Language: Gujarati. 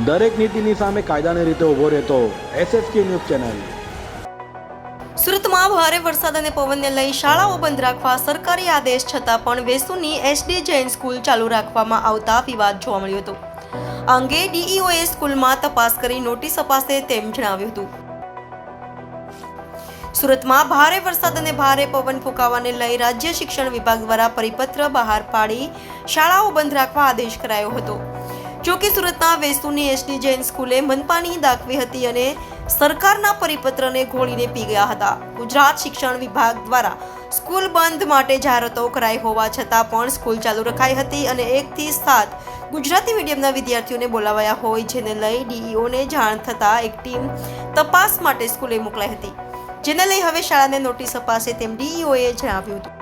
દરેક નીતિની સામે કાયદાની રીતે ઊભો રહેતો એસએસકે ન્યૂઝ ચેનલ. સુરતમાં ભારે વરસાદ અને પવનને લઈ શાળાઓ બંધ રાખવા સરકારી આદેશ છતાં પણ વેસુની એસડી જૈન સ્કૂલ ચાલુ રાખવામાં આવતા વિવાદ જોવા મળ્યો હતો. આ અંગે ડીઈઓએ સ્કૂલમાં તપાસ કરી નોટિસ અપાશે તેમ જણાવ્યું હતું. સુરતમાં ભારે વરસાદ અને ભારે પવન ફૂંકાવાને લઈ રાજ્ય શિક્ષણ વિભાગ દ્વારા પરિપત્ર બહાર પાડી શાળાઓ બંધ રાખવા આદેશ કરાયો હતો. જો કે સુરતના વેસુની એસટી જૈન સ્કૂલે મનપાની દાખવી હતી અને સરકારના પરિપત્રને ઘોળીને પી ગયા હતા. ગુજરાત શિક્ષણ વિભાગ દ્વારા સ્કૂલ બંધ માટે જાહેરાતો કરાઈ હોવા છતાં પણ સ્કૂલ ચાલુ રખાઈ હતી અને એકથી સાત ગુજરાતી મીડિયમના વિદ્યાર્થીઓને બોલાવાયા હોય જેને લઈ ડીઈઓને જાણ થતાં એક ટીમ તપાસ માટે સ્કૂલે મોકલાઈ હતી. જેને લઈ હવે શાળાને નોટિસ અપાશે તેમ ડીઈઓએ જણાવ્યું હતું.